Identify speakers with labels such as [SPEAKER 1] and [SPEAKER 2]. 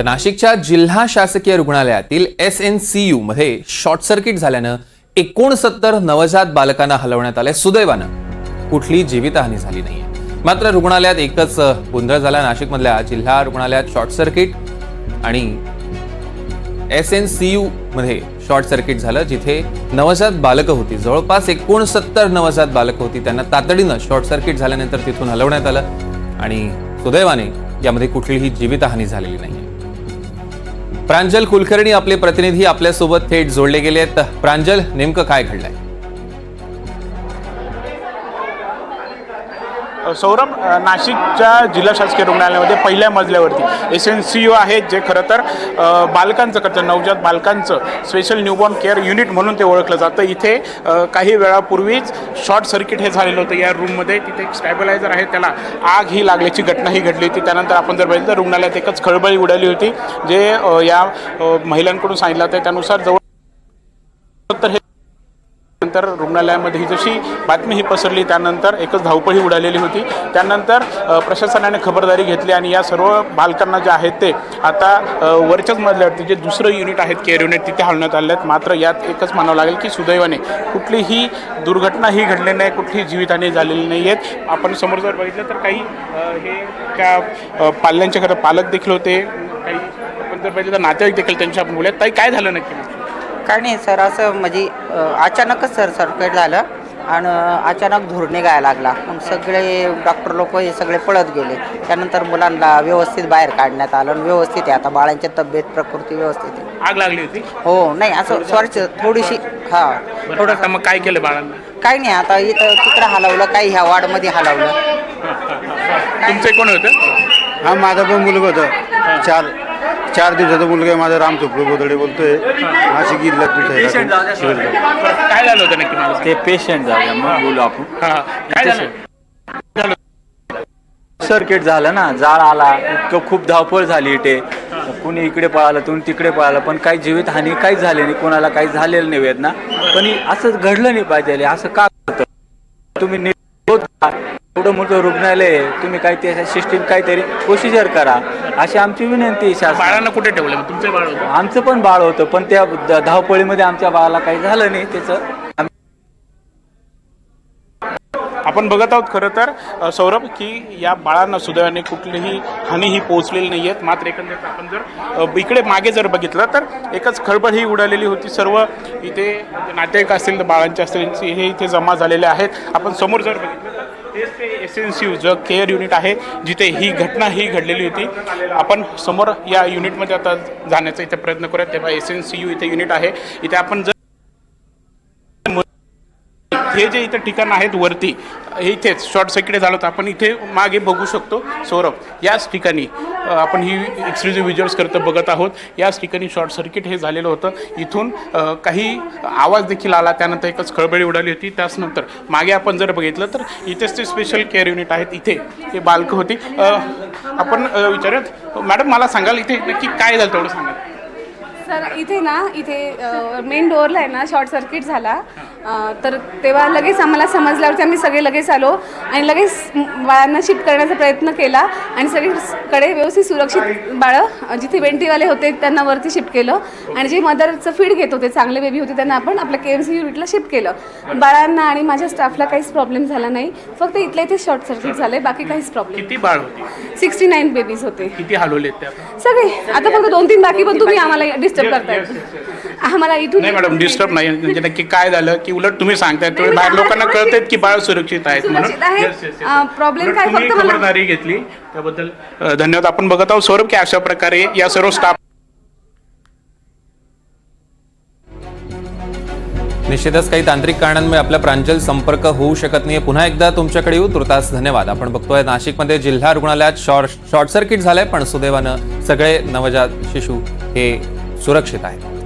[SPEAKER 1] तर नाशिकच्या जिल्हा शासकीय रुग्णालयातील एस एन सी यू मध्ये शॉर्ट सर्किट झाल्यानं एकोणसत्तर नवजात बालकांना हलवण्यात आले सुदैवानं. कुठली जीवितहानी झाली नाहीये. मात्र रुग्णालयात एकच गोंधळ झाला. नाशिकमधल्या जिल्हा रुग्णालयात शॉर्ट सर्किट आणि एस एन सी यू मध्ये शॉर्ट सर्किट झालं जिथे नवजात बालकं होती. जवळपास एकोणसत्तर नवजात बालकं होती. त्यांना तातडीनं शॉर्ट सर्किट झाल्यानंतर तिथून हलवण्यात आलं आणि सुदैवाने यामध्ये कुठलीही जीवितहानी झालेली नाही प्रांजल कुलकर्णी आपले प्रतिनिधी आपल्यासोबत थेट जोडले गेले आहेत प्रांजल नेमकं काय घडलंय?
[SPEAKER 2] सौरभ नाशिकच्या जिल्हा शासकीय रुग्णालयामध्ये पहिल्या मजल्यावरती एस एन सी यू आहेत जे खरं तर बालकांचं करतं नवजात बालकांचं स्पेशल न्यूबॉर्न केअर युनिट म्हणून ते ओळखलं जातं. इथे काही वेळापूर्वीच शॉर्ट सर्किट हे झालेलं होतं. या रूममध्ये तिथे एक स्टॅबिलायझर आहे. त्याला आग ही लागल्याची घटना ही घडली होती. त्यानंतर आपण जर बघितलं तर रुग्णालयात एकच खळबळी उडाली होती जे या महिलांकडून सांगितलं होतं त्यानुसार जवळ तर हे नंतर रुग्णालयामध्ये ही जशी बातमी ही पसरली त्यानंतर एकच धावपळी उडालेली होती. त्यानंतर प्रशासनाने खबरदारी घेतली आणि या सर्व बालकांना जे आहेत ते आता वरच्याच मजल्यावरती जे दुसरं युनिट आहेत केअर युनिट तिथे हलवण्यात आले आहेत. मात्र यात एकच म्हणावं लागेल की सुदैवाने कुठलीही दुर्घटना ही घडली नाही कुठलीही जीवितहानी झालेली नाही आहेत. आपण समोर जर बघितलं तर काही हे त्या पाल्यांच्या घरात पालक देखील होते. काही आपण जर बघितलं तर नातेवाईक देखील त्यांच्या आपण बोलूयात. ताई काय झालं नक्की?
[SPEAKER 3] काय नाही सर असं म्हणजे अचानकच सर सर्किट झालं आणि अचानक धूर निघायला लागला. मग सगळे डॉक्टर लोक हे सगळे पळत गेले. त्यानंतर मुलांना व्यवस्थित बाहेर काढण्यात आलं आणि व्यवस्थित आहे. आता बाळांची तब्येत प्रकृती व्यवस्थित आहे.
[SPEAKER 2] आग लागली होती?
[SPEAKER 3] हो नाही असं स्वच्छ थोडीशी हा
[SPEAKER 2] बरं, आता मग काय केलं बाळांना?
[SPEAKER 3] काही नाही आता इथं तिकडं हलवलं काही ह्या वार्डमध्ये हलवलं.
[SPEAKER 2] तुमचे कोण होतं?
[SPEAKER 4] हा माझा पण मुलगा होता. चार. चार दिवसाचा मुलगा आहे माझा राम चोपडे बोदडे बोलतोय. नाशिक विद्यापीठ आहे. शिवजगाव.
[SPEAKER 2] बरं, काय झालं होतं नक्की मला
[SPEAKER 5] ते पेशंट जाऊया मग बोलू आपण.
[SPEAKER 2] काय झालं?
[SPEAKER 5] सर्किट झालं ना जाळ आला इतकं खूप धावपळ झाली इथे. कुणी इकडे पळालं तुम्ही तिकडे पळालं पण काही जीवित हानी काहीच झाली नाही कोणाला काही झालेलं नाही वेदना. पण हे असं घडलं नाही पाहिजे असं का होतं? तुम्ही नीट? एवढं मोठं रुग्णालय आहे, तुम्ही काही त्याच्या सिस्टीम काहीतरी प्रोसिजर करा. अशी आमची विनंती आहे
[SPEAKER 2] बाळांना कुठे ठेवलं मग तुमचं बाळ होतं.
[SPEAKER 5] आमचं पण बाळ होतं पण त्या ध- धावपळीमध्ये आमच्या बाळाला काही झालं नाही त्याचं आम्ही
[SPEAKER 2] आपण बघत आहोत खरं तर अ, सौरभ की या बाळांना सुदैवाने कुठलीही हानी ही पोहोचलेली नाही आहेत. मात्र एकंदरीत आपण जर अ, इकडे मागे जर बघितलं तर एकच खळबळ ही उडालेली होती. सर्व इथे नातेवाईक असतील तर बाळांचे असतील हे इथे जमा झालेले आहेत. आपण समोर जर बघितलं तेच ते S N C U care unit आहे जिथे ही घटना ही घडलेली होती. आपण समोर या युनिटमध्ये आता जाण्याचा इथे प्रयत्न करूयात तेव्हा एस एन सी यू इथे युनिट आहे. इथे आपण जर हे जे इथं ठिकाण आहेत वरती इथेच शॉर्ट सर्किट झालं होतं. आपण इथे मागे बघू शकतो सौरभ. याच ठिकाणी आपण ही एक्सक्लुझिव्ह व्हिज्युअल्स करतं बघत आहोत. याच ठिकाणी शॉर्ट सर्किट हे झालेलं होतं. इथून काही आवाज देखील आला. त्यानंतर एकच खळबळी उडाली होती. त्याचनंतर मागे आपण जर बघितलं तर इथेच ते स्पेशल केअर युनिट आहेत. इथे हे बालकं होती. आपण अ, विचारूयात. मॅडम मला सांगाल इथे नक्की काय झालं तेवढं सांगाल?
[SPEAKER 6] सर इथे ना इथे मेन डोअरला आहे ना शॉर्ट सर्किट झाला. अ, तर तेव्हा लगेच आम्हाला समजल्यावरती आम्ही सगळे लगेच आलो आणि लगेच बाळांना शिफ्ट करण्याचा प्रयत्न केला आणि सगळीकडे व्यवस्थित सुरक्षित बाळं अ, जिथे वेंटीवाले होते त्यांना वरती शिफ्ट केलं. आणि जे मदरचं फीड घेत होते चांगले बेबी होते त्यांना आपण आपल्या के एम सी युनिटला शिफ्ट केलं. बाळांना आणि माझ्या स्टाफला काहीच प्रॉब्लेम झाला नाही. फक्त इथल्या इथे शॉर्ट सर्किट झाले बाकी काहीच प्रॉब्लेम
[SPEAKER 2] किती बाळ होती?
[SPEAKER 6] सिक्स्टी नाईन बेबीज होते.
[SPEAKER 2] किती हलवलेत
[SPEAKER 6] सगळे. आता फक्त दोन तीन बाकी पण तुम्ही आम्हाला डिस्टर्ब करतायत. आम्हाला इथून
[SPEAKER 2] नाही मॅडम डिस्टर्ब नाही. म्हणजे नक्की काय झालं की उलट तुम्ही सांगताय तुम्ही बाहेर लोकांना कळतायत की बाळ सुरक्षित आहेत म्हणून. उलट
[SPEAKER 6] काय
[SPEAKER 2] तुम्ही
[SPEAKER 6] फक्त मला-
[SPEAKER 2] खबरदारी घेतली त्याबद्दल धन्यवाद. आपण बघत आहोत सौरभ की अशा प्रकारे या सर्व स्टाफ
[SPEAKER 1] निश्चितच काही तांत्रिक कारणांमुळे आपला प्रांजल संपर्क होऊ शकत नाही पुन्हा एकदा तुमच्याकडे येऊ. तुर्तास धन्यवाद. आपण बघतोय नाशिकमध्ये जिल्हा रुग्णालयात शॉर्ट शॉर्ट सर्किट झालंय पण सुदैवानं सगळे नवजात शिशू हे सुरक्षित आहेत